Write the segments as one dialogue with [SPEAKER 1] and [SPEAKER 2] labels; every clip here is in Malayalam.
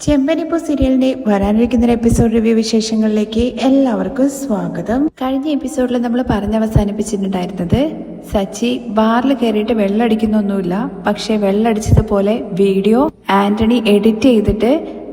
[SPEAKER 1] ചെമ്പനിപ്പൂ സീരിയലിന്റെ വരാനിരിക്കുന്ന എപ്പിസോഡ് റിവ്യൂ വിശേഷങ്ങളിലേക്ക് എല്ലാവർക്കും സ്വാഗതം. കഴിഞ്ഞ എപ്പിസോഡിൽ നമ്മൾ പറഞ്ഞവസാനിപ്പിച്ചിട്ടുണ്ടായിരുന്നത് സച്ചി ബാറിൽ കയറിയിട്ട് വെള്ളമടിക്കുന്നൊന്നുമില്ല പക്ഷെ വെള്ളടിച്ചതുപോലെ വീഡിയോ ആന്റണി എഡിറ്റ് ചെയ്തിട്ട്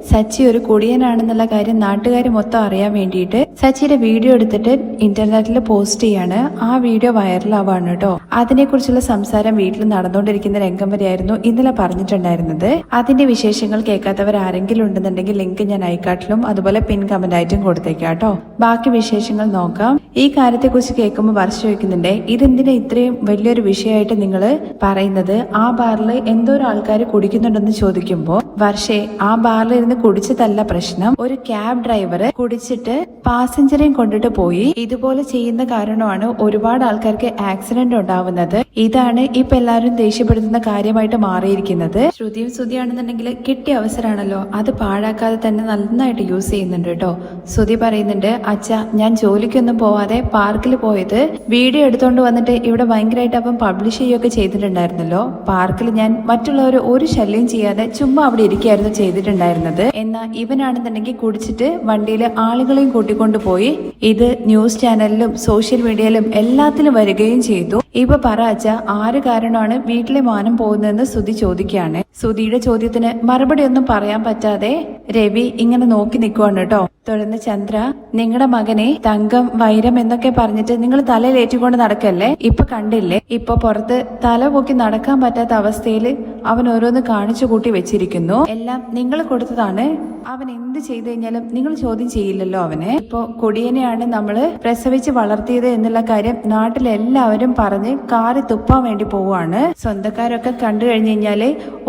[SPEAKER 1] സച്ചി ഒരു കുടിയനാണെന്നുള്ള കാര്യം നാട്ടുകാർ മൊത്തം അറിയാൻ വേണ്ടിയിട്ട് സച്ചിയുടെ വീഡിയോ എടുത്തിട്ട് ഇന്റർനെറ്റിൽ പോസ്റ്റ് ചെയ്യാണ്. ആ വീഡിയോ വൈറലാവാണ് കേട്ടോ. അതിനെക്കുറിച്ചുള്ള സംസാരം വീട്ടിൽ നടന്നുകൊണ്ടിരിക്കുന്ന രംഗം വരെയായിരുന്നു ഇന്നലെ പറഞ്ഞിട്ടുണ്ടായിരുന്നത്. അതിന്റെ വിശേഷങ്ങൾ കേൾക്കാത്തവർ ആരെങ്കിലും ഉണ്ടെന്നുണ്ടെങ്കിൽ ലിങ്ക് ഞാൻ ഐക്കാട്ടിലും അതുപോലെ പിൻ കമന്റ് ആയിട്ടും കൊടുത്തേക്കാം കേട്ടോ. ബാക്കി വിശേഷങ്ങൾ നോക്കാം. ഈ കാര്യത്തെക്കുറിച്ച് കേൾക്കുമ്പോൾ വർഷ ചോദിക്കുന്നുണ്ട് ഇതെന്തിനാ ഇത്രയും വലിയൊരു വിഷയമായിട്ട് നിങ്ങൾ പറയുന്നത്? ആ ബാറിൽ എന്തോ ആൾക്കാർ കുടിക്കുന്നുണ്ടെന്ന് ചോദിക്കുമ്പോൾ വർഷേ ആ ബാറിൽ ഇരുന്ന് കുടിച്ചതല്ല പ്രശ്നം. ഒരു ക്യാബ് ഡ്രൈവർ കുടിച്ചിട്ട് പാസഞ്ചറേയും കൊണ്ടിട്ട് പോയി. ഇതുപോലെ ചെയ്യുന്ന കാരണമാണ് ഒരുപാട് ആൾക്കാർക്ക് ആക്സിഡന്റ് ഉണ്ടാവുന്നത്. ഇതാണ് ഇപ്പൊ എല്ലാവരും ദേഷ്യപ്പെടുത്തുന്ന കാര്യമായിട്ട് മാറിയിരിക്കുന്നത്. ശ്രുതിയും ശ്രുതിയാണെന്നുണ്ടെങ്കിൽ കിട്ടിയ അവസരമാണല്ലോ. അത് പാഴാക്കാതെ തന്നെ നന്നായിട്ട് യൂസ് ചെയ്യുന്നുണ്ട് കേട്ടോ. ശ്രുതി പറയുന്നുണ്ട് അച്ഛ ഞാൻ ജോലിക്കൊന്നും പോവാതെ പാർക്കിൽ പോയത്. വീഡിയോ എടുത്തോണ്ട് വന്നിട്ട് ഇവിടെ ഭയങ്കരമായിട്ട് അപ്പം പബ്ലിഷ് ചെയ്യുകയൊക്കെ ചെയ്തിട്ടുണ്ടായിരുന്നല്ലോ. പാർക്കിൽ ഞാൻ മറ്റുള്ളവർ ഒരു ശല്യം ചെയ്യാതെ ചുമ്മാ അവിടെ ഇരിക്കുകയായിരുന്നു ചെയ്തിട്ടുണ്ടായിരുന്നത്. എന്നാൽ ഇവനാണെന്നുണ്ടെങ്കിൽ കുടിച്ചിട്ട് വണ്ടിയിൽ ആളുകളെയും കൂട്ടിക്കൊണ്ടു പോയി. ഇത് ന്യൂസ് ചാനലിലും സോഷ്യൽ മീഡിയയിലും എല്ലാത്തിലും വരികയും ചെയ്തു. ഇപ്പൊ പറ ആര് കാരണമാണ് വീട്ടിലെ മാനം പോകുന്നതെന്ന് സുതി ചോദിക്കുകയാണ്. സുതിയുടെ ചോദ്യത്തിന് മറുപടി ഒന്നും പറയാൻ പറ്റാതെ രവി ഇങ്ങനെ നോക്കി നിൽക്കുവാണ് കേട്ടോ. തുടർന്ന് ചന്ദ്ര നിങ്ങളുടെ മകനെ തങ്കം വൈരം എന്നൊക്കെ പറഞ്ഞിട്ട് നിങ്ങൾ തലയിലേറ്റിക്കൊണ്ട് നടക്കല്ലേ? ഇപ്പൊ കണ്ടില്ലേ? ഇപ്പൊ പുറത്ത് തല പൊക്കി നടക്കാൻ പറ്റാത്ത അവസ്ഥയിൽ അവൻ ഓരോന്ന് കാണിച്ചു കൂട്ടി വെച്ചിരിക്കുന്നു. എല്ലാം നിങ്ങൾ കൊടുത്തതാണ്. അവൻ എന്ത് ചെയ്തു കഴിഞ്ഞാലും നിങ്ങൾ ചോദ്യം ചെയ്യില്ലല്ലോ അവനെ. ഇപ്പൊ കൊടിയനെയാണ് നമ്മൾ പ്രസവിച്ച് വളർത്തിയത് എന്നുള്ള കാര്യം നാട്ടിലെല്ലാവരും പറഞ്ഞ് കാറി തുപ്പാൻ വേണ്ടി പോവാണ് സ്വന്തക്കാരൊക്കെ കണ്ടു കഴിഞ്ഞു കഴിഞ്ഞാൽ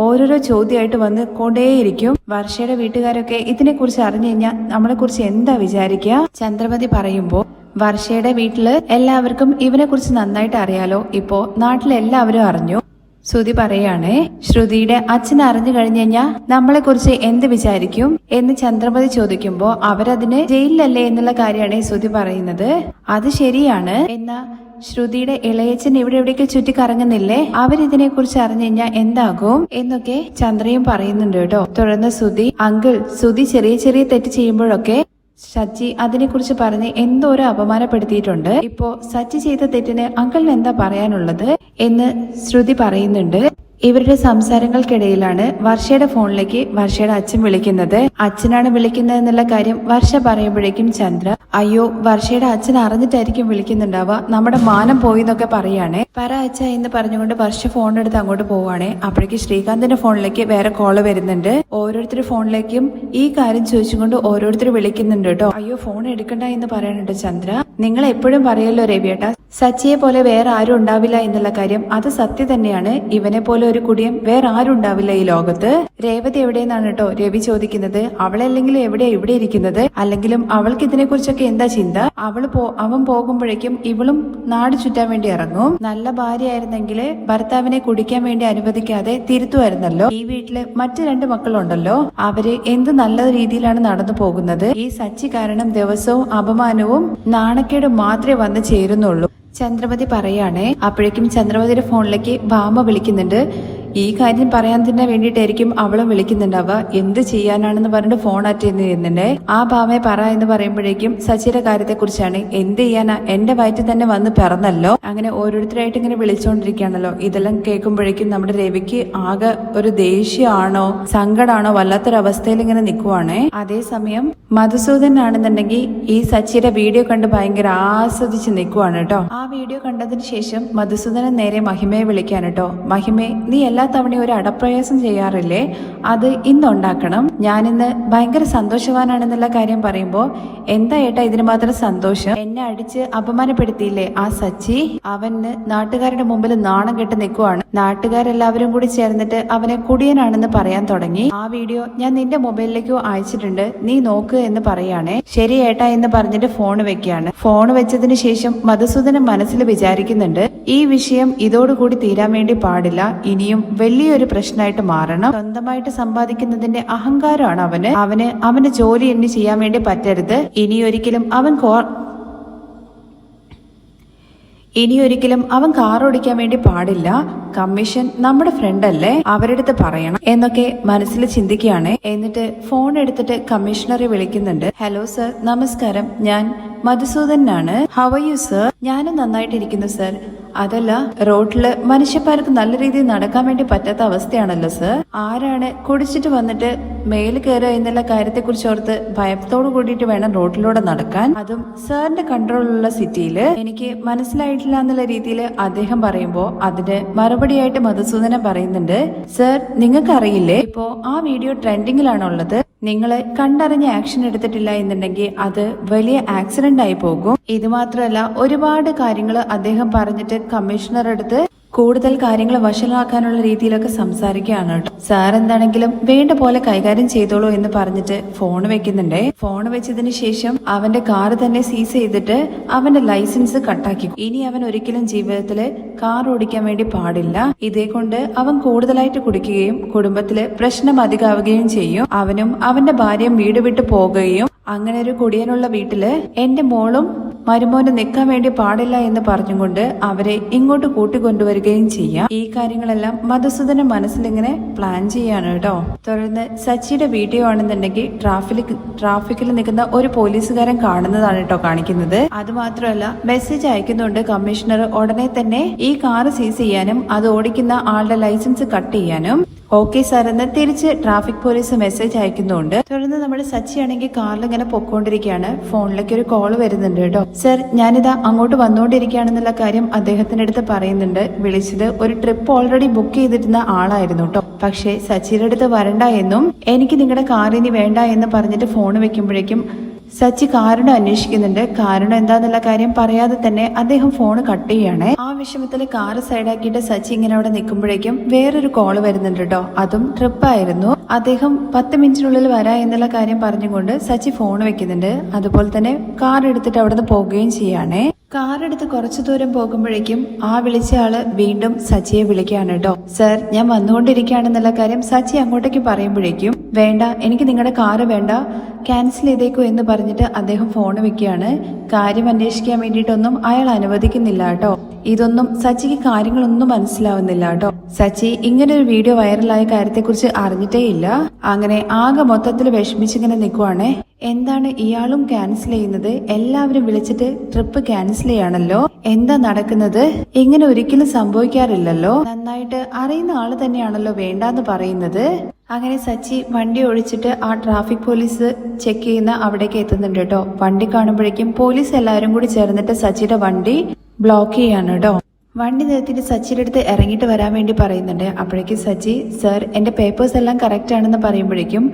[SPEAKER 1] ഓരോരോ ചോദ്യമായിട്ട് വന്ന് കൊണ്ടേയിരിക്കും. വർഷയുടെ വീട്ടുകാരൊക്കെ ഇതിനെ കുറിച്ച് അറിഞ്ഞു കഴിഞ്ഞാൽ നമ്മളെ കുറിച്ച് എന്താ വിചാരിക്കുക ചന്ദ്രമതി പറയുമ്പോൾ വർഷയുടെ വീട്ടിൽ എല്ലാവർക്കും ഇവനെ കുറിച്ച് നന്നായിട്ട് അറിയാലോ. ഇപ്പോ നാട്ടിലെല്ലാവരും അറിഞ്ഞു. ശ്രുതി പറയാണേ ശ്രുതിയുടെ അച്ഛൻ അറിഞ്ഞു കഴിഞ്ഞു കഴിഞ്ഞാൽ നമ്മളെ കുറിച്ച് എന്ത് വിചാരിക്കും എന്ന് ചന്ദ്രമതി ചോദിക്കുമ്പോ അവരതിന് ജയിലിലല്ലേ എന്നുള്ള കാര്യമാണ് ശ്രുതി പറയുന്നത്. അത് ശരിയാണ്. എന്നാ ശ്രുതിയുടെ ഇളയച്ചൻ ഇവിടെ എവിടേക്ക് ചുറ്റി കറങ്ങുന്നില്ലേ അവരിതിനെ കുറിച്ച് അറിഞ്ഞു കഴിഞ്ഞാൽ എന്താകും എന്നൊക്കെ ചന്ദ്രയും പറയുന്നുണ്ട് കേട്ടോ. തുടർന്ന് ശ്രുതി അങ്കിൾ ശ്രുതി ചെറിയ ചെറിയ തെറ്റ് ചെയ്യുമ്പോഴൊക്കെ സച്ചി അതിനെക്കുറിച്ച് പറഞ്ഞ് എന്തോരോ അപമാനപ്പെടുത്തിയിട്ടുണ്ട്. ഇപ്പോ സച്ചി ചെയ്ത തെറ്റിന് അങ്കിളിന് എന്താ പറയാനുള്ളത് എന്ന് ശ്രുതി പറയുന്നുണ്ട്. ഇവരുടെ സംസാരങ്ങൾക്കിടയിലാണ് വർഷയുടെ ഫോണിലേക്ക് വർഷയുടെ അച്ഛൻ വിളിക്കുന്നത്. അച്ഛനാണ് വിളിക്കുന്നത് എന്നുള്ള കാര്യം വർഷ പറയുമ്പോഴേക്കും ചന്ദ്ര അയ്യോ വർഷയുടെ അച്ഛൻ അറിഞ്ഞിട്ടായിരിക്കും വിളിക്കുന്നുണ്ടാവുക. നമ്മുടെ മാനം പോയി എന്നൊക്കെ പറയുകയാണേ പറ അച്ഛ എന്ന് പറഞ്ഞുകൊണ്ട് വർഷ ഫോൺ എടുത്ത് അങ്ങോട്ട് പോവാണേ. അപ്പോഴേക്ക് ശ്രീകാന്തിന്റെ ഫോണിലേക്ക് വേറെ കോൾ വരുന്നുണ്ട്. ഓരോരുത്തരുടെ ഫോണിലേക്കും ഈ കാര്യം ചോദിച്ചുകൊണ്ട് ഓരോരുത്തർ വിളിക്കുന്നുണ്ട് കേട്ടോ. അയ്യോ ഫോൺ എടുക്കണ്ട എന്ന് പറയാനുണ്ട് ചന്ദ്ര. നിങ്ങൾ എപ്പോഴും പറയല്ലോ രവിയേട്ട സച്ചിയെ പോലെ വേറെ ആരും ഉണ്ടാവില്ല എന്നുള്ള കാര്യം അത് സത്യം തന്നെയാണ് ഇവനെ പോലെ ഒരു കുടിയും വേറെ ആരും ഉണ്ടാവില്ല ഈ ലോകത്ത്. രേവതി എവിടെയെന്നാണ് കേട്ടോ രവി ചോദിക്കുന്നത്. അവളല്ലെങ്കിൽ എവിടെയാ ഇവിടെ ഇരിക്കുന്നത്? അല്ലെങ്കിലും അവൾക്ക് ഇതിനെ കുറിച്ചൊക്കെ എന്താ ചിന്ത? അവൾ പോ അവൻ പോകുമ്പോഴേക്കും ഇവളും നാട് ചുറ്റാൻ വേണ്ടി ഇറങ്ങും. നല്ല ഭാര്യയായിരുന്നെങ്കിൽ ഭർത്താവിനെ കുടിക്കാൻ വേണ്ടി അനുവദിക്കാതെ തിരുത്തുമായിരുന്നല്ലോ. ഈ വീട്ടിൽ മറ്റു രണ്ട് മക്കളുണ്ടല്ലോ. അവർ എന്ത് നല്ല രീതിയിലാണ് നടന്നു പോകുന്നത്? ഈ സച്ചി കാരണം ദിവസവും അപമാനവും നാണക്കേട് മാത്രമേ വന്ന് ചേരുന്നുള്ളൂ. ചന്ദ്രമതി പറയാണേ. അപ്പോഴേക്കും ചന്ദ്രമതിയുടെ ഫോണിലേക്ക് ഭാമ വിളിക്കുന്നുണ്ട്. ഈ കാര്യം പറയാൻ തന്നെ വേണ്ടിയിട്ടായിരിക്കും അവളും വിളിക്കുന്നുണ്ടാവുക. എന്ത് ചെയ്യാനാണെന്ന് പറഞ്ഞിട്ട് ഫോൺ അറ്റൻഡ് ചെയ്യുന്നുണ്ട്. ആ ഭാവയെ പറ എന്ന് പറയുമ്പോഴേക്കും സച്ചിയുടെ കാര്യത്തെക്കുറിച്ചാണ്. എന്ത് ചെയ്യാനാ? എന്റെ വയറ്റിൽ തന്നെ വന്ന് പിറന്നല്ലോ. അങ്ങനെ ഓരോരുത്തരായിട്ട് ഇങ്ങനെ വിളിച്ചുകൊണ്ടിരിക്കുകയാണല്ലോ ഇതെല്ലാം കേൾക്കുമ്പോഴേക്കും നമ്മുടെ രവിക്ക് ആകെ ഒരു ദേഷ്യമാണോ സങ്കടമാണോ വല്ലാത്തൊരവസ്ഥയിൽ ഇങ്ങനെ നിൽക്കുവാണേ. അതേസമയം മധുസൂദൻ ആണെന്നുണ്ടെങ്കിൽ ഈ സച്ചിയുടെ വീഡിയോ കണ്ട് ഭയങ്കര ആസ്വദിച്ച് നിൽക്കുവാണ് കേട്ടോ. ആ വീഡിയോ കണ്ടതിന് ശേഷം മധുസൂദനൻ നേരെ മഹിമയെ വിളിക്കാൻ കേട്ടോ. മഹിമേ നീ എല്ലാ തവണയും ഒരു അടപ്രയാസം ചെയ്യാറില്ലേ? അത് ഇന്നുണ്ടാക്കണം. ഞാനിന്ന് ഭയങ്കര സന്തോഷവാനാണെന്നുള്ള കാര്യം പറയുമ്പോ എന്താ ഏട്ടാ ഇതിന് മാത്രം സന്തോഷം? എന്നെ അടിച്ച് അപമാനപ്പെടുത്തിയില്ലേ ആ സച്ചി? അവന് നാട്ടുകാരുടെ മുമ്പിൽ നാണം കെട്ട് നിൽക്കുവാണ്. നാട്ടുകാരെല്ലാവരും കൂടി ചേർന്നിട്ട് അവനെ കുടിയനാണെന്ന് പറയാൻ തുടങ്ങി. ആ വീഡിയോ ഞാൻ നിന്റെ മൊബൈലിലേക്കോ അയച്ചിട്ടുണ്ട്. നീ നോക്ക് എന്ന് പറയാണേ. ശരി ഏട്ടാ എന്ന് പറഞ്ഞിട്ട് ഫോൺ വെക്കുകയാണ്. ഫോൺ വെച്ചതിന് ശേഷം മധുസൂദനൻ മനസ്സിൽ വിചാരിക്കുന്നുണ്ട്. ഈ വിഷയം ഇതോടുകൂടി തീരാൻ വേണ്ടി പാടില്ല. ഇനിയും വലിയൊരു പ്രശ്നമായിട്ട് മാറണം. സ്വന്തമായിട്ട് സമ്പാദിക്കുന്നതിന്റെ അഹങ്കാരമാണ് അവന്. അവന് അവന്റെ ജോലി എന്നെ ചെയ്യാൻ വേണ്ടി പറ്റരുത്. ഇനിയൊരിക്കലും അവൻ കോ ഇനി ഒരിക്കലും അവൻ കാർ ഓടിക്കാൻ വേണ്ടി പാടില്ല. കമ്മീഷൻ നമ്മുടെ ഫ്രണ്ട് അല്ലേ? അവരുടെ അടുത്ത് പറയണം. എന്നൊക്കെ മനസ്സിൽ ചിന്തിക്കുകയാണ്. എന്നിട്ട് ഫോൺ എടുത്തിട്ട് കമ്മീഷണറെ വിളിക്കുന്നുണ്ട്. ഹലോ സർ നമസ്കാരം. ഞാൻ മധുസൂദനാണ്. ഹൗ ആർ യു സർ ഞാനും നന്നായിട്ടിരിക്കുന്നു സർ അതല്ല റോഡിൽ മനുഷ്യന്മാർക്ക് നല്ല രീതിയിൽ നടക്കാൻ വേണ്ടി പറ്റാത്ത അവസ്ഥയാണല്ലോ സർ ആരാണ് കുടിച്ചിട്ട് വന്നിട്ട് മേൽ കയറുക എന്നുള്ള കാര്യത്തെ കുറിച്ച് ഓർത്ത് ഭയത്തോട് കൂടിയിട്ട് വേണം റോഡിലൂടെ നടക്കാൻ? അതും സാറിന്റെ കൺട്രോളിലുള്ള സിറ്റിയിൽ എനിക്ക് മനസ്സിലായിട്ടില്ല എന്നുള്ള രീതിയിൽ അദ്ദേഹം പറയുമ്പോ അതിന് മറുപടിയായിട്ട് മധുസൂദനം പറയുന്നുണ്ട്. സർ നിങ്ങൾക്ക് അറിയില്ലേ ഇപ്പോ ആ വീഡിയോ ട്രെൻഡിങ്ങിലാണുള്ളത് നിങ്ങൾ കണ്ടറിഞ്ഞ് ആക്ഷൻ എടുത്തിട്ടില്ല എന്നുണ്ടെങ്കിൽ അത് വലിയ ആക്സിഡന്റ് ആയി പോകും. ഇത് മാത്രമല്ല ഒരുപാട് കാര്യങ്ങൾ അദ്ദേഹം പറഞ്ഞിട്ട് കമ്മീഷണർ അടുത്ത് കൂടുതൽ കാര്യങ്ങൾ വഷളാക്കാനുള്ള രീതിയിലൊക്കെ സംസാരിക്കുകയാണ് കേട്ടോ. സാർ എന്താണെങ്കിലും വേണ്ട പോലെ കൈകാര്യം ചെയ്തോളൂ എന്ന് പറഞ്ഞിട്ട് ഫോൺ വെക്കുന്നുണ്ടേ. ഫോൺ വെച്ചതിന് ശേഷം അവന്റെ കാർ തന്നെ സീസ് ചെയ്തിട്ട് അവന്റെ ലൈസൻസ് കട്ടാക്കി ഇനി അവൻ ഒരിക്കലും ജീവിതത്തിൽ കാർ ഓടിക്കാൻ വേണ്ടി പാടില്ല. ഇതേ കൊണ്ട് അവൻ കൂടുതലായിട്ട് കുടിക്കുകയും കുടുംബത്തിൽ പ്രശ്നം അധികാവുകയും ചെയ്യും. അവനും അവന്റെ ഭാര്യയും വീട് വിട്ടു പോകുകയും അങ്ങനെ ഒരു കുടിയനുള്ള വീട്ടിൽ എന്റെ മോളും മരുമോന് നിൽക്കാൻ വേണ്ടി പാടില്ല എന്ന് പറഞ്ഞുകൊണ്ട് അവരെ ഇങ്ങോട്ട് കൂട്ടിക്കൊണ്ടുവരികയും ചെയ്യാം. ഈ കാര്യങ്ങളെല്ലാം മധുസൂദന മനസ്സിലിങ്ങനെ പ്ലാൻ ചെയ്യാണ് കേട്ടോ. തുടർന്ന് സച്ചിയുടെ വീഡിയോ ആണെന്നുണ്ടെങ്കിൽ ട്രാഫിക് ട്രാഫിക്കിൽ നിൽക്കുന്ന ഒരു പോലീസുകാരൻ കാണുന്നതാണ് കേട്ടോ കാണിക്കുന്നത്. അത് മാത്രമല്ല മെസ്സേജ് അയക്കുന്നുണ്ട് കമ്മീഷണർ ഉടനെ തന്നെ ഈ കാറ് സീസ് ചെയ്യാനും അത് ഓടിക്കുന്ന ആളുടെ ലൈസൻസ് കട്ട് ചെയ്യാനും ഓക്കെ സാർ എന്നാൽ തിരിച്ച് ട്രാഫിക് പോലീസ് മെസ്സേജ് അയക്കുന്നുണ്ട്. തുടർന്ന് നമ്മൾ സച്ചി ആണെങ്കിൽ കാറിൽ ഇങ്ങനെ പൊക്കോണ്ടിരിക്കുകയാണ്. ഫോണിലേക്ക് ഒരു കോൾ വരുന്നുണ്ട് കേട്ടോ. സർ ഞാനിതാ അങ്ങോട്ട് വന്നുകൊണ്ടിരിക്കുകയാണെന്നുള്ള കാര്യം അദ്ദേഹത്തിന്റെ അടുത്ത് പറയുന്നുണ്ട്. വിളിച്ചത് ഒരു ട്രിപ്പ് ഓൾറെഡി ബുക്ക് ചെയ്തിരുന്ന ആളായിരുന്നു കേട്ടോ. പക്ഷേ സച്ചിയുടെ അടുത്ത് വരണ്ട എന്നും എനിക്ക് നിങ്ങളുടെ കാർ ഇനി വേണ്ട എന്ന് പറഞ്ഞിട്ട് ഫോൺ വെക്കുമ്പോഴേക്കും സച്ചി കാരണം അന്വേഷിക്കുന്നുണ്ട്. കാരണം എന്താന്നുള്ള കാര്യം പറയാതെ തന്നെ അദ്ദേഹം ഫോൺ കട്ട് ചെയ്യാണ്. ആ വിഷമത്തിൽ കാറ് സൈഡാക്കിയിട്ട് സച്ചി ഇങ്ങനെ അവിടെ നിൽക്കുമ്പോഴേക്കും വേറൊരു കോൾ വരുന്നുണ്ട് കേട്ടോ. അതും ട്രിപ്പായിരുന്നു അദ്ദേഹം പത്ത് മിനിറ്റിനുള്ളിൽ വരാ എന്നുള്ള കാര്യം പറഞ്ഞുകൊണ്ട് സച്ചി ഫോൺ വെക്കുന്നുണ്ട്. അതുപോലെ തന്നെ കാർ എടുത്തിട്ട് അവിടുന്ന് പോകുകയും ചെയ്യാണേ. കാർ എടുത്ത് കുറച്ചു ദൂരം പോകുമ്പോഴേക്കും ആ വിളിച്ച ആൾ വീണ്ടും സച്ചിയെ വിളിക്കുകയാണ് കേട്ടോ. സർ ഞാൻ വന്നുകൊണ്ടിരിക്കുകയാണെന്നുള്ള കാര്യം സച്ചി അങ്ങോട്ടേക്ക് പറയുമ്പോഴേക്കും വേണ്ട എനിക്ക് നിങ്ങളുടെ കാറ് വേണ്ട ക്യാൻസൽ ചെയ്തേക്കൂ എന്ന് പറഞ്ഞിട്ട് അദ്ദേഹം ഫോൺ വെക്കുകയാണ്. കാര്യം അന്വേഷിക്കാൻ വേണ്ടിയിട്ടൊന്നും അയാൾ അനുവദിക്കുന്നില്ല കേട്ടോ. ഇതൊന്നും സച്ചിക്ക് കാര്യങ്ങളൊന്നും മനസ്സിലാവുന്നില്ല കേട്ടോ. സച്ചി ഇങ്ങനെ ഒരു വീഡിയോ വൈറലായ കാര്യത്തെക്കുറിച്ച് അറിഞ്ഞിട്ടേ ഇല്ല. അങ്ങനെ ആകെ മൊത്തത്തിൽ വിഷമിച്ചിങ്ങനെ നിൽക്കുവാണേ എന്താണ് ഇയാളും ക്യാൻസൽ ചെയ്യുന്നത്? എല്ലാവരും വിളിച്ചിട്ട് ട്രിപ്പ് ക്യാൻസൽ ചെയ്യാണല്ലോ? എന്താ നടക്കുന്നത്? ഇങ്ങനെ ഒരിക്കലും സംഭവിക്കാറില്ലല്ലോ? നന്നായിട്ട് അറിയുന്ന ആൾ തന്നെയാണല്ലോ വേണ്ടാന്ന് പറയുന്നത്. അങ്ങനെ സച്ചി വണ്ടി ഒഴിച്ചിട്ട് ആ ട്രാഫിക് പോലീസ് ചെക്ക് ചെയ്യുന്ന അവിടേക്ക് എത്തുന്നുണ്ട് കേട്ടോ. വണ്ടി കാണുമ്പോഴേക്കും പോലീസ് എല്ലാവരും കൂടി ചേർന്നിട്ട് സച്ചിയുടെ വണ്ടി ബ്ലോക്ക് ചെയ്യാണ് കേട്ടോ. വണ്ടി നിർത്തിയിട്ട് സച്ചിയുടെ അടുത്ത് ഇറങ്ങിയിട്ട് വരാൻ വേണ്ടി പറയുന്നുണ്ട്. അപ്പോഴേക്കും സച്ചി സർ എന്റെ പേപ്പേഴ്സ് എല്ലാം കറക്റ്റ് ആണെന്ന് പറയുമ്പോഴേക്കും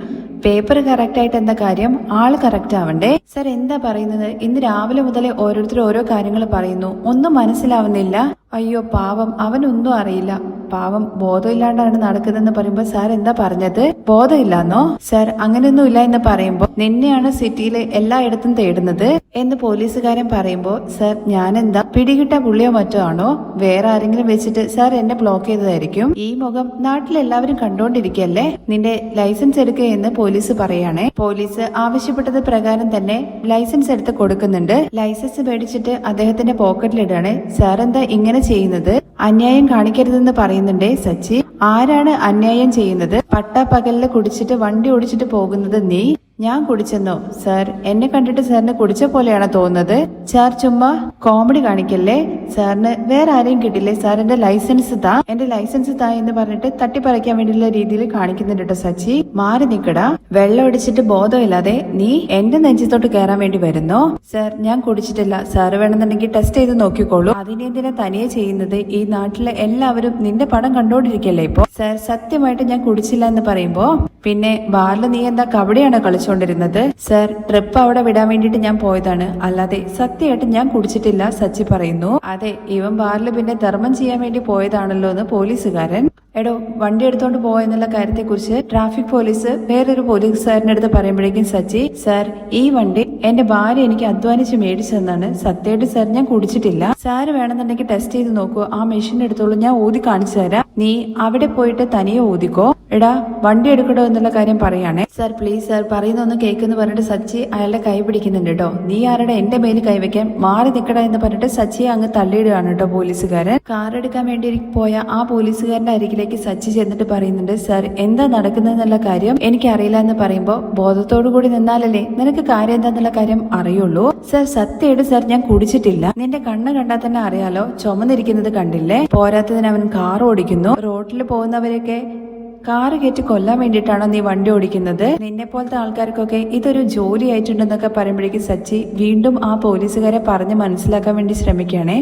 [SPEAKER 1] പേപ്പർ കറക്റ്റ് ആയിട്ട് എന്താ കാര്യം? ആൾ കറക്റ്റ് ആവണ്ടേ? സർ എന്താ പറയുന്നത്? ഇന്ന് രാവിലെ മുതലേ ഓരോരുത്തർ ഓരോ കാര്യങ്ങൾ പറയുന്നു. ഒന്നും മനസ്സിലാവുന്നില്ല. അയ്യോ പാവം. അവനൊന്നും അറിയില്ല. പാവം ബോധമില്ലാണ്ടാണ് നടക്കുന്നതെന്ന് പറയുമ്പോൾ സാർ എന്താ പറഞ്ഞത്? ബോധമില്ലാന്നോ? സാർ അങ്ങനെയൊന്നും ഇല്ല എന്ന് പറയുമ്പോൾ നിന്നെയാണ് സിറ്റിയിലെ എല്ലായിടത്തും തേടുന്നത് എന്ന് പോലീസുകാരൻ പറയുമ്പോ സാർ ഞാനെന്താ? പിടികിട്ട പുള്ളിയോ മറ്റോ ആണോ? വേറെ ആരെങ്കിലും വെച്ചിട്ട് സാർ എന്നെ ബ്ലോക്ക് ചെയ്തതായിരിക്കും. ഈ മുഖം നാട്ടിലെല്ലാവരും കണ്ടോണ്ടിരിക്കല്ലേ? നിന്റെ ലൈസൻസ് എടുക്കുക എന്ന് പോലീസ് പറയാണേ പോലീസ് ആവശ്യപ്പെട്ടത് പ്രകാരം തന്നെ ലൈസൻസ് എടുത്ത് കൊടുക്കുന്നുണ്ട്. ലൈസൻസ് മേടിച്ചിട്ട് അദ്ദേഹത്തിന്റെ പോക്കറ്റിലിടാണ്. സാർ എന്താ ഇങ്ങനെ ചെയ്യുന്നത്? അന്യായം കാണിക്കരുതെന്ന് പറയുന്നുണ്ടേ സച്ചി. ആരാണ് അന്യായം ചെയ്യുന്നത്? പട്ടാപ്പകലിൽ കുടിച്ചിട്ട് വണ്ടി ഓടിച്ചിട്ട് പോകുന്നത് നീ? ഞാൻ കുടിച്ചെന്നു? സർ എന്നെ കണ്ടിട്ട് സാറിന് കുടിച്ച പോലെയാണ് തോന്നുന്നത്? സാർ ചുമ്മാ കോമഡി കാണിക്കല്ലേ? സാറിന് വേറെ ആരെയും കിട്ടില്ലേ? സാർ എന്റെ ലൈസൻസ് താ. എന്റെ ലൈസൻസ് താ എന്ന് പറഞ്ഞിട്ട് തട്ടിപ്പറിക്കാൻ വേണ്ടിയുള്ള രീതിയിൽ കാണിക്കുന്നുണ്ട് സച്ചി. മാറി നിക്കടാ. വെള്ളം ഒടിച്ചിട്ട് ബോധമില്ലാതെ നീ എന്റെ നെഞ്ചത്തോട്ട് കയറാൻ വേണ്ടി വരുന്നോ? സാർ ഞാൻ കുടിച്ചിട്ടില്ല. സാർ വേണമെന്നുണ്ടെങ്കിൽ ടെസ്റ്റ് ചെയ്ത് നോക്കിക്കോളൂ. അതിനെന്തിനാ തനിയെ ചെയ്യുന്നത്? ഈ നാട്ടിലെ എല്ലാവരും നിന്റെ പടം കണ്ടോണ്ടിരിക്കല്ലേ ഇപ്പോ? സാർ സത്യമായിട്ട് ഞാൻ കുടിച്ചില്ല എന്ന് പറയുമ്പോ? പിന്നെ ബാറിൽ നീ എന്താ കബഡിയാണോ കളിച്ചോണ്ടിരുന്നത് സർ ട്രിപ്പ് അവിടെ വിടാൻ വേണ്ടിയിട്ട് ഞാൻ പോയതാണ്. അല്ലാതെ സത്യമായിട്ട് ഞാൻ കുടിച്ചിട്ടില്ല സച്ചി പറയുന്നു. അതെ ഇവൻ ബാറിൽ പിന്നെ ധർമ്മം ചെയ്യാൻ വേണ്ടി പോയതാണല്ലോ എന്ന് പോലീസുകാരൻ എടോ വണ്ടി എടുത്തോണ്ട് പോയെന്നുള്ള കാര്യത്തെക്കുറിച്ച് ട്രാഫിക് പോലീസ് വേറൊരു പോലീസുകാരന്റെ അടുത്ത് പറയുമ്പോഴേക്കും സച്ചി സാർ ഈ വണ്ടി എന്റെ ഭാര്യ എനിക്ക് അധ്വാനിച്ച് മേടിച്ചതെന്നാണ്. സത്യമായിട്ട് സാർ ഞാൻ കുടിച്ചിട്ടില്ല. സാർ വേണമെന്നുണ്ടെങ്കിൽ ടെസ്റ്റ് ചെയ്ത് നോക്കൂ. ആ മെഷീൻ എടുത്തോളൂ ഞാൻ ഊതി കാണിച്ചു തരാം. നീ അവിടെ പോയിട്ട് തനിയെ ഊതിക്കോ. എടാ വണ്ടി എടുക്കടോ എന്നുള്ള കാര്യം പറയാണേ സാർ പ്ലീസ് സാർ പറയുന്നൊന്ന് കേൾക്കുന്നു പറഞ്ഞിട്ട് സച്ചി അയാളുടെ കൈ പിടിക്കുന്നുണ്ട് കേട്ടോ. നീ ആരുടെ എന്റെ മേൽ കൈവയ്ക്കാൻ മാറി നിൽക്കട എന്ന് പറഞ്ഞിട്ട് സച്ചിയെ അങ്ങ് തള്ളിയിടുകയാണ് കേട്ടോ പോലീസുകാരൻ. കാർ എടുക്കാൻ വേണ്ടി പോയ ആ പോലീസുകാരന്റെ അരികിലേക്ക് സച്ചി ചെന്നിട്ട് പറയുന്നുണ്ട് സർ എന്താ നടക്കുന്നതെന്നുള്ള കാര്യം എനിക്കറിയില്ല എന്ന് പറയുമ്പോൾ ബോധത്തോടു കൂടി നിന്നാലല്ലേ നിനക്ക് കാര്യം എന്താന്നുള്ള കാര്യം അറിയുള്ളൂ? സർ സത്യമായിട്ട് സർ ഞാൻ കുടിച്ചിട്ടില്ല. നിന്റെ കണ്ണ് കണ്ടാൽ തന്നെ അറിയാലോ ചുമന്നിരിക്കുന്നത് കണ്ടില്ലേ? പോരാത്തതിന് അവൻ കാർ ഓടിക്കുന്നു. റോഡിൽ പോകുന്നവരൊക്കെ കാറ് കയറ്റി കൊല്ലാൻ വേണ്ടിയിട്ടാണോ നീ വണ്ടി ഓടിക്കുന്നത്? നിന്നെ പോലത്തെ ആൾക്കാർക്കൊക്കെ ഇതൊരു ജോലി ആയിട്ടുണ്ടെന്നൊക്കെ പറയുമ്പോഴേക്കും സച്ചി വീണ്ടും ആ പോലീസുകാരെ പറഞ്ഞ് മനസ്സിലാക്കാൻ വേണ്ടി ശ്രമിക്കുകയാണേ.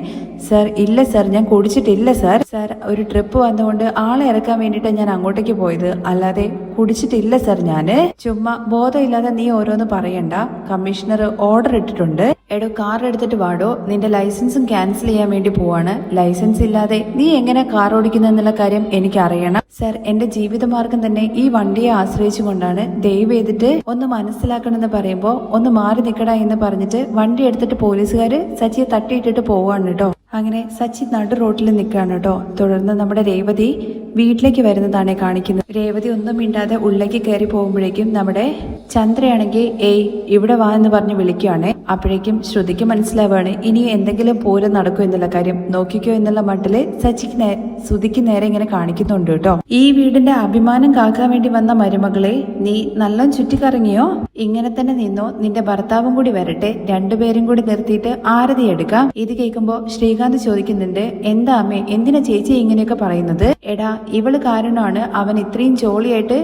[SPEAKER 1] സർ ഇല്ല സർ ഞാൻ കുടിച്ചിട്ടില്ല സർ. സർ ഒരു ട്രിപ്പ് വന്നുകൊണ്ട് ആളെ ഇറക്കാൻ വേണ്ടിയിട്ടാണ് ഞാൻ അങ്ങോട്ടേക്ക് പോയത്. അല്ലാതെ കുടിച്ചിട്ടില്ല സർ ഞാൻ. ചുമ്മാ ബോധമില്ലാതെ നീ ഓരോന്ന് പറയണ്ട. കമ്മീഷണർ ഓർഡർ ഇട്ടിട്ടുണ്ട്. എടോ കാർ എടുത്തിട്ട് വാടോ. നിന്റെ ലൈസൻസും ക്യാൻസൽ ചെയ്യാൻ വേണ്ടി പോവാണ്. ലൈസൻസ് ഇല്ലാതെ നീ എങ്ങനെ കാർ ഓടിക്കുന്നെന്നുള്ള കാര്യം എനിക്ക് അറിയണം സർ എന്റെ ജീവിതമാർഗം തന്നെ ഈ വണ്ടിയെ ആശ്രയിച്ചു കൊണ്ടാണ് ദയവ് ചെയ്തിട്ട് ഒന്ന് മനസ്സിലാക്കണമെന്ന് പറയുമ്പോൾ ഒന്ന് മാറി നിൽക്കട എന്ന് പറഞ്ഞിട്ട് വണ്ടി എടുത്തിട്ട് പോലീസുകാർ സച്ചിയെ തട്ടിയിട്ടിട്ട് പോവാണ് കേട്ടോ. അങ്ങനെ സച്ചി നടു റോട്ടിൽ നിൽക്കുകയാണ് കേട്ടോ. തുടർന്ന് നമ്മുടെ രേവതി വീട്ടിലേക്ക് വരുന്നതാണ് കാണിക്കുന്നത്. രേവതി ഒന്നും മിണ്ടാതെ ഉള്ളിലേക്ക് കയറി പോകുമ്പോഴേക്കും നമ്മുടെ ചന്ദ്രയാണെങ്കിൽ ഏയ് ഇവിടെ വാ എന്ന് പറഞ്ഞ് വിളിക്കുകയാണ്. അപ്പോഴേക്കും ശ്രുതിക്ക് മനസ്സിലാവുകയാണ് ഇനി എന്തെങ്കിലും പൂരം നടക്കും എന്നുള്ള കാര്യം. നോക്കിക്കോ എന്നുള്ള മട്ടിൽ സച്ചിക്ക് നേ ശ്രുതിക്ക് നേരെ ഇങ്ങനെ കാണിക്കുന്നുണ്ട് കേട്ടോ. ഈ വീടിന്റെ അഭിമാനം കാക്കാൻ വേണ്ടി വന്ന മരുമകളെ നീ നല്ല ചുറ്റിക്കറങ്ങിയോ? ഇങ്ങനെ തന്നെ നിന്നോ. നിന്റെ ഭർത്താവും കൂടി വരട്ടെ. രണ്ടുപേരും കൂടി നിർത്തിയിട്ട് ആരതി എടുക്കാം. ഇത് കേൾക്കുമ്പോ ശ്രീകാന്ത് ചോദിക്കുന്നുണ്ട് എന്താ അമ്മേ എന്തിനാ ചേച്ചി ഇങ്ങനെയൊക്കെ പറയുന്നത്? എടാ ഇവൾ കാരണമാണ് അവൻ ഇത്രയും ജോളിയായിട്ട്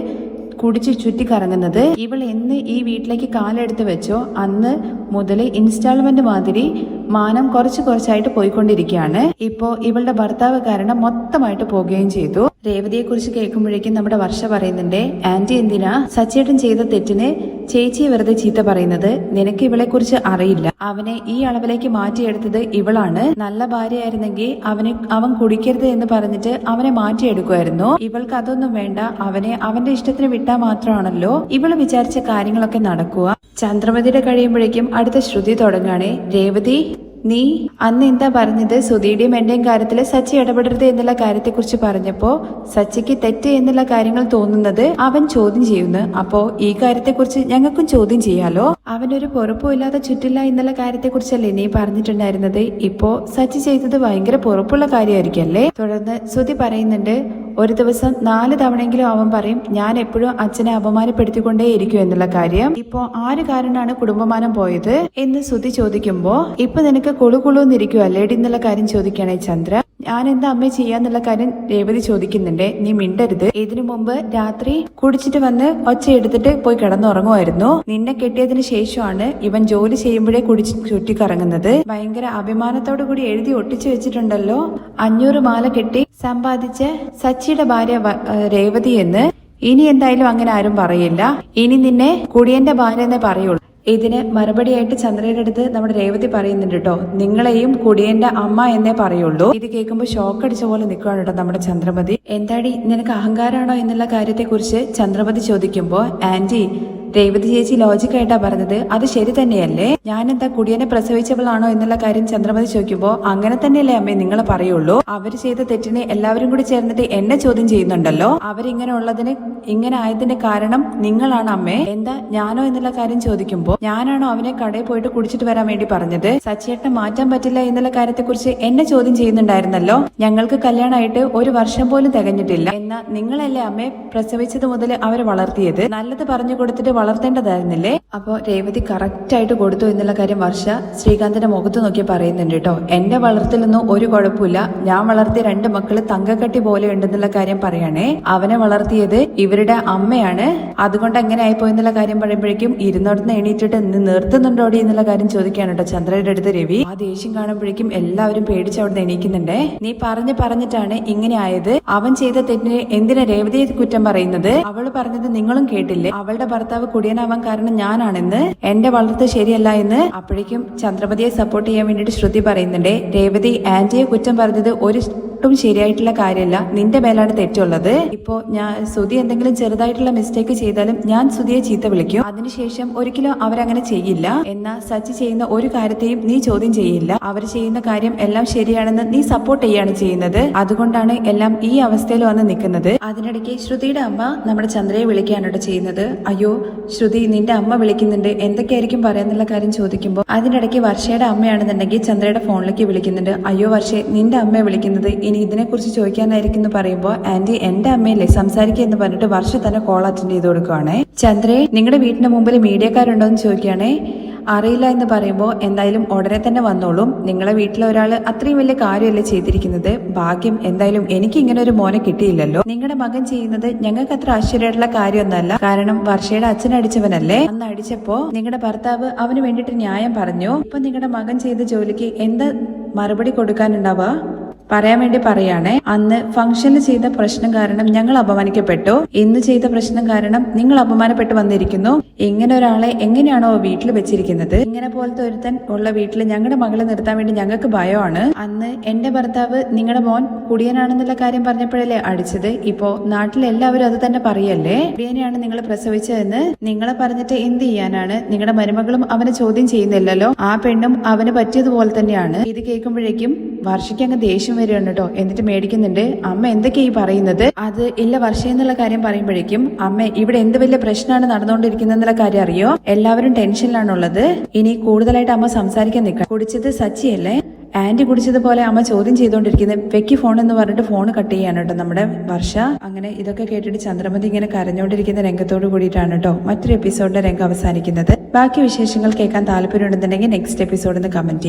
[SPEAKER 1] കുടിച്ച് ചുറ്റി കറങ്ങുന്നത്. ഇവൾ എന്ന് ഈ വീട്ടിലേക്ക് കാലെടുത്ത് വെച്ചോ അന്ന് മുതൽ ഇൻസ്റ്റാൾമെന്റ് മാതിരി മാനം കുറച്ച് കുറച്ചായിട്ട് പോയിക്കൊണ്ടിരിക്കുകയാണ്. ഇപ്പോ ഇവളുടെ ഭർത്താവ് കാരണം മൊത്തമായിട്ട് പോവുകയും ചെയ്തു. രേവതിയെ കുറിച്ച് കേൾക്കുമ്പോഴേക്കും നമ്മുടെ വർഷ പറയുന്നുണ്ട് ആന്റി എന്തിനാ? സച്ചേട്ടൻ ചെയ്ത തെറ്റിന് ചേച്ചിയെ വെറുതെ ചീത്ത പറയുന്നത്? നിനക്ക് ഇവളെ കുറിച്ച് അറിയില്ല. അവനെ ഈ അളവിലേക്ക് മാറ്റിയെടുത്തത് ഇവളാണ്. നല്ല ഭാര്യയായിരുന്നെങ്കിൽ അവനെ അവൻ കുടിക്കരുത് എന്ന് പറഞ്ഞിട്ട് അവനെ മാറ്റിയെടുക്കുമായിരുന്നു. ഇവൾക്ക് അതൊന്നും വേണ്ട. അവനെ അവന്റെ ഇഷ്ടത്തിന് വിട്ടാൽ മാത്രമാണല്ലോ ഇവൾ വിചാരിച്ച കാര്യങ്ങളൊക്കെ നടക്കുക. ചന്ദ്രമതിയുടെ കഴിയുമ്പോഴേക്കും അടുത്ത ശ്രുതി തുടങ്ങുകയാണ്. രേവതി നീ അന്ന് എന്താ പറഞ്ഞത്? സുധിയുടെയും എന്റെയും കാര്യത്തിൽ സച്ചി ഇടപെടരുത് എന്നുള്ള കാര്യത്തെക്കുറിച്ച് പറഞ്ഞപ്പോൾ സച്ചിക്ക് തെറ്റ് എന്നുള്ള കാര്യങ്ങൾ തോന്നുന്നത് അവൻ ചോദ്യം ചെയ്യുന്നു. അപ്പോ ഈ കാര്യത്തെക്കുറിച്ച് ഞങ്ങൾക്കും ചോദ്യം ചെയ്യാലോ? അവനൊരു പൊറപ്പുമില്ലാതെ ചുറ്റില്ല എന്നുള്ള കാര്യത്തെക്കുറിച്ചല്ലേ നീ പറഞ്ഞിട്ടുണ്ടായിരുന്നത്? ഇപ്പോ സച്ചി ചെയ്തത് ഭയങ്കര പൊറപ്പുള്ള കാര്യമായിരിക്കും അല്ലേ? തുടർന്ന് സുധി പറയുന്നുണ്ട് ഒരു ദിവസം നാല് തവണയെങ്കിലും അവൻ പറയും ഞാൻ എപ്പോഴും അച്ഛനെ അപമാനപ്പെടുത്തിക്കൊണ്ടേയിരിക്കും എന്നുള്ള കാര്യം. ഇപ്പോ ആര് കാരണമാണ് കുടുംബമാനം പോയത്? എന്ന് ശ്രുതി ചോദിക്കുമ്പോ ഇപ്പൊ നിനക്ക് കുളു കുളുന്നിരിക്കും അല്ലേടി എന്നുള്ള കാര്യം ചോദിക്കുകയാണെ ചന്ദ്ര. ഞാൻ എന്താ അമ്മ ചെയ്യാന്നുള്ള കാര്യം രേവതി ചോദിക്കുന്നുണ്ട്. നീ മിണ്ടരുത്. ഇതിനു മുമ്പ് രാത്രി കുടിച്ചിട്ട് വന്ന് ഒച്ച എടുത്തിട്ട് പോയി കിടന്നുറങ്ങുമായിരുന്നു. നിന്നെ കെട്ടിയതിന് ശേഷമാണ് ഇവൻ ജോലി ചെയ്യുമ്പോഴേ കുടിച്ച് ചുറ്റിക്കറങ്ങുന്നത്. ഭയങ്കര അഭിമാനത്തോടു കൂടി എഴുതി ഒട്ടിച്ചു വെച്ചിട്ടുണ്ടല്ലോ. അഞ്ഞൂറ് മാല കെട്ടി സമ്പാദിച്ച സച്ചിയുടെ ഭാര്യ രേവതി എന്ന്. ഇനി എന്തായാലും അങ്ങനെ ആരും പറയില്ല. ഇനി നിന്നെ കുടിയന്റെ ഭാര്യ എന്നേ പറയുള്ളൂ. ഇതിന് മറുപടിയായിട്ട് ചന്ദ്രയുടെ അടുത്ത് നമ്മുടെ രേവതി പറയുന്നുണ്ട് കേട്ടോ. നിങ്ങളെയും കുടിയന്റെ അമ്മ എന്നേ പറയുള്ളൂ. ഇത് കേൾക്കുമ്പോൾ ഷോക്ക് അടിച്ച പോലെ നിൽക്കുകയാണ് കേട്ടോ നമ്മുടെ ചന്ദ്രമതി. എന്താടി നിനക്ക് അഹങ്കാരമാണോ എന്നുള്ള കാര്യത്തെക്കുറിച്ച്? ചന്ദ്രമതി ചോദിക്കുമ്പോൾ ആന്റി രേവതി ചേച്ചി ലോജിക്കായിട്ടാ പറഞ്ഞത്. അത് ശരി തന്നെയല്ലേ? ഞാനെന്താ കുടിയനെ പ്രസവിച്ചവളാണോ എന്നുള്ള കാര്യം ചന്ദ്രമതി ചോദിക്കുമ്പോ അങ്ങനെ തന്നെയല്ലേ അമ്മേ നിങ്ങൾ പറയുള്ളൂ. അവർ ചെയ്ത തെറ്റിനെ എല്ലാവരും കൂടി ചേർന്നിട്ട് എന്നെ ചോദ്യം ചെയ്യുന്നുണ്ടല്ലോ. അവരിങ്ങനെ ഉള്ളതിന് ഇങ്ങനെ ആയതിന്റെ കാരണം നിങ്ങളാണ് അമ്മേ. എന്താ ഞാനോ എന്നുള്ള കാര്യം ചോദിക്കുമ്പോ ഞാനാണോ അവനെ കടയിൽ പോയിട്ട് കുടിച്ചിട്ട് വരാൻ വേണ്ടി പറഞ്ഞത്? സച്ചിയേട്ടനെ മാറ്റാൻ പറ്റില്ല എന്നുള്ള കാര്യത്തെക്കുറിച്ച് എന്നെ ചോദ്യം ചെയ്യുന്നുണ്ടായിരുന്നല്ലോ. ഞങ്ങൾക്ക് കല്യാണമായിട്ട് ഒരു വർഷം പോലും തികഞ്ഞിട്ടില്ല. എന്നാ നിങ്ങളല്ലേ അമ്മേ പ്രസവിച്ചത് മുതൽ അവരെ വളർത്തിയത്? നല്ലത് പറഞ്ഞു കൊടുത്തിട്ട് വളർത്തേണ്ടതായിരുന്നില്ലേ? അപ്പോ രേവതി കറക്റ്റ് ആയിട്ട് കൊടുത്തു എന്നുള്ള കാര്യം വർഷ ശ്രീകാന്തിന്റെ മുഖത്ത് നോക്കി പറയുന്നുണ്ട് കേട്ടോ. എന്റെ വളർത്തലൊന്നും ഒരു കുഴപ്പമില്ല. ഞാൻ വളർത്തിയ രണ്ട് മക്കൾ തങ്കക്കട്ടി പോലെ ഉണ്ടെന്നുള്ള കാര്യം പറയണേ. അവനെ വളർത്തിയത് ഇവരുടെ അമ്മയാണ്. അതുകൊണ്ട് എങ്ങനെ ആയിപ്പോയി എന്നുള്ള കാര്യം പറയുമ്പോഴേക്കും ഇരുന്നോടത്ത് എണീറ്റിട്ട് നീ നിർത്തുന്നുണ്ടോടി എന്നുള്ള കാര്യം ചോദിക്കാണ് കേട്ടോ ചന്ദ്രയുടെ അടുത്ത് രവി. ആ ദേഷ്യം കാണുമ്പോഴേക്കും എല്ലാവരും പേടിച്ച് അവിടെ എണീക്കുന്നുണ്ടേ. നീ പറഞ്ഞു പറഞ്ഞിട്ടാണ് ഇങ്ങനെ ആയത്. അവൻ ചെയ്ത തെറ്റിന് എന്തിനാ രേവതിയെ കുറ്റം പറയുന്നത്? അവൾ പറഞ്ഞത് നിങ്ങളും കേട്ടില്ലേ? അവളുടെ ഭർത്താവ് കുടിയനാവാൻ കാരണം ഞാനാണെന്ന്. എന്റെ വളർത്ത് ശരിയല്ല എന്ന് അപ്പോഴേക്കും ചന്ദ്രമതിയെ സപ്പോർട്ട് ചെയ്യാൻ വേണ്ടിയിട്ട് ശ്രുതി പറയുന്നുണ്ട്. രേവതി ആന്റിയെ കുറ്റം പറഞ്ഞത് ഒരു ഒട്ടും ശരിയായിട്ടുള്ള കാര്യമല്ല. നിന്റെ മേലാണ് തെറ്റുള്ളത്. ഇപ്പോ ഞാൻ സുധി എന്തെങ്കിലും ചെറുതായിട്ടുള്ള മിസ്റ്റേക്ക് ചെയ്താലും ഞാൻ സുധിയെ ചീത്ത വിളിക്കും. അതിനുശേഷം ഒരിക്കലും അവരങ്ങനെ ചെയ്യില്ല. എന്നാൽ സച്ചി ചെയ്യുന്ന ഒരു കാര്യത്തെയും നീ ചോദ്യം ചെയ്യില്ല. അവർ ചെയ്യുന്ന കാര്യം എല്ലാം ശരിയാണെന്ന് നീ സപ്പോർട്ട് ചെയ്യാണ് ചെയ്യുന്നത്. അതുകൊണ്ടാണ് എല്ലാം ഈ അവസ്ഥയിൽ വന്ന് നിൽക്കുന്നത്. അതിനിടയ്ക്ക് ശ്രുതിയുടെ അമ്മ നമ്മുടെ ചന്ദ്രയെ വിളിക്കുകയാണ് കേട്ടോ ചെയ്യുന്നത്. അയ്യോ ശ്രുതി നിന്റെ അമ്മ വിളിക്കുന്നുണ്ട്. എന്തൊക്കെയായിരിക്കും പറയാന്നുള്ള കാര്യം ചോദിക്കുമ്പോൾ അതിനിടയ്ക്ക് വർഷയുടെ അമ്മയാണെന്നുണ്ടെങ്കിൽ ചന്ദ്രയുടെ ഫോണിലേക്ക് വിളിക്കുന്നുണ്ട്. അയ്യോ വർഷേ നിന്റെ അമ്മയെ വിളിക്കുന്നത് ഇനി ഇതിനെക്കുറിച്ച് ചോദിക്കാനായിരിക്കും എന്ന് പറയുമ്പോൾ ആന്റി എന്റെ അമ്മയല്ലേ സംസാരിക്കുക എന്ന് പറഞ്ഞിട്ട് വർഷ തന്നെ കോൾ അറ്റൻഡ് ചെയ്ത് കൊടുക്കുവാണേ. ചന്ദ്രേ നിങ്ങളുടെ വീടിന്റെ മുമ്പിൽ മീഡിയക്കാരുണ്ടോ എന്ന് ചോദിക്കുകയാണേ. അറിയില്ല എന്ന് പറയുമ്പോൾ എന്തായാലും ഉടനെ തന്നെ വന്നോളും. നിങ്ങളെ വീട്ടിലെ ഒരാൾ അത്രയും വലിയ കാര്യമല്ലേ ചെയ്തിരിക്കുന്നത്. ഭാഗ്യം എന്തായാലും എനിക്ക് ഇങ്ങനെ ഒരു മോനെ കിട്ടിയില്ലല്ലോ. നിങ്ങളുടെ മകൻ ചെയ്യുന്നത് ഞങ്ങൾക്ക് അത്ര ആശ്ചര്യമായിട്ടുള്ള കാര്യമൊന്നല്ല കാരണം വർഷയുടെ അച്ഛൻ അടിച്ചവനല്ലേ? അന്ന് അടിച്ചപ്പോ നിങ്ങളുടെ ഭർത്താവ് അവന് വേണ്ടിയിട്ട് ന്യായം പറഞ്ഞു. ഇപ്പൊ നിങ്ങളുടെ മകൻ ചെയ്ത ജോലിക്ക് എന്ത് മറുപടി കൊടുക്കാനുണ്ടാവുക പറയാൻ വേണ്ടി പറയാണേ അന്ന് ഫംഗ്ഷനിൽ ചെയ്ത പ്രശ്നം കാരണം ഞങ്ങൾ അപമാനിക്കപ്പെട്ടു. ഇന്ന് ചെയ്ത പ്രശ്നം കാരണം നിങ്ങൾ അപമാനപ്പെട്ടു വന്നിരിക്കുന്നു. ഇങ്ങനെ ഒരാളെ എങ്ങനെയാണോ വീട്ടിൽ വെച്ചിരിക്കുന്നത്? ഇങ്ങനെ പോലത്തെ ഒരുത്തൻ ഉള്ള വീട്ടിൽ ഞങ്ങളുടെ മകളെ നിർത്താൻ വേണ്ടി ഞങ്ങൾക്ക് ഭയമാണ്. അന്ന് എന്റെ ഭർത്താവ് നിങ്ങളുടെ മോൻ കുടിയനാണെന്നുള്ള കാര്യം പറഞ്ഞപ്പോഴല്ലേ അടിച്ചത്? ഇപ്പോ നാട്ടിലെല്ലാവരും അത് തന്നെ പറയല്ലേ? കുടിയനെയാണ് നിങ്ങൾ പ്രസവിച്ചതെന്ന് നിങ്ങളെ പറഞ്ഞിട്ട് എന്ത് ചെയ്യാനാണ്? നിങ്ങളുടെ മരുമകളും അവനെ ചോദ്യം ചെയ്യുന്നില്ലല്ലോ. ആ പെണ്ണും അവന് പറ്റിയതുപോലെ തന്നെയാണ്. ഇത് കേൾക്കുമ്പോഴേക്കും വർഷയ്ക്ക് അങ്ങ് ദേഷ്യം വരികയാണ് കേട്ടോ. എന്നിട്ട് മേടിക്കുന്നുണ്ട്. അമ്മ എന്തൊക്കെയാ ഈ പറയുന്നത്? അത് ഇല്ല വർഷ എന്നുള്ള കാര്യം പറയുമ്പോഴേക്കും അമ്മ ഇവിടെ എന്ത് വലിയ പ്രശ്നമാണ് നടന്നുകൊണ്ടിരിക്കുന്നത് എന്നുള്ള കാര്യം അറിയോ? എല്ലാവരും ടെൻഷനിലാണുള്ളത്. ഇനി കൂടുതലായിട്ട് അമ്മ സംസാരിക്കാൻ നിൽക്കാം. കുടിച്ചത് സച്ചിയല്ലേ? ആന്റി കുടിച്ചതുപോലെ അമ്മ ചോദ്യം ചെയ്തുകൊണ്ടിരിക്കുന്നത് വെക്കി ഫോൺ എന്ന് പറഞ്ഞിട്ട് ഫോൺ കട്ട് ചെയ്യാണ് കേട്ടോ നമ്മുടെ വർഷ. അങ്ങനെ ഇതൊക്കെ കേട്ടിട്ട് ചന്ദ്രമതി ഇങ്ങനെ കരഞ്ഞുകൊണ്ടിരിക്കുന്ന രംഗത്തോട് കൂടിയിട്ടാണ് കേട്ടോ മറ്റൊരു എപ്പിസോഡിന്റെ രംഗം അവസാനിക്കുന്നത്. ബാക്കി വിശേഷങ്ങൾ കേൾക്കാൻ താല്പര്യമുണ്ടെന്നുണ്ടെങ്കിൽ നെക്സ്റ്റ് എപ്പിസോഡിൽ നിന്ന് കമന്റ് ചെയ്യും.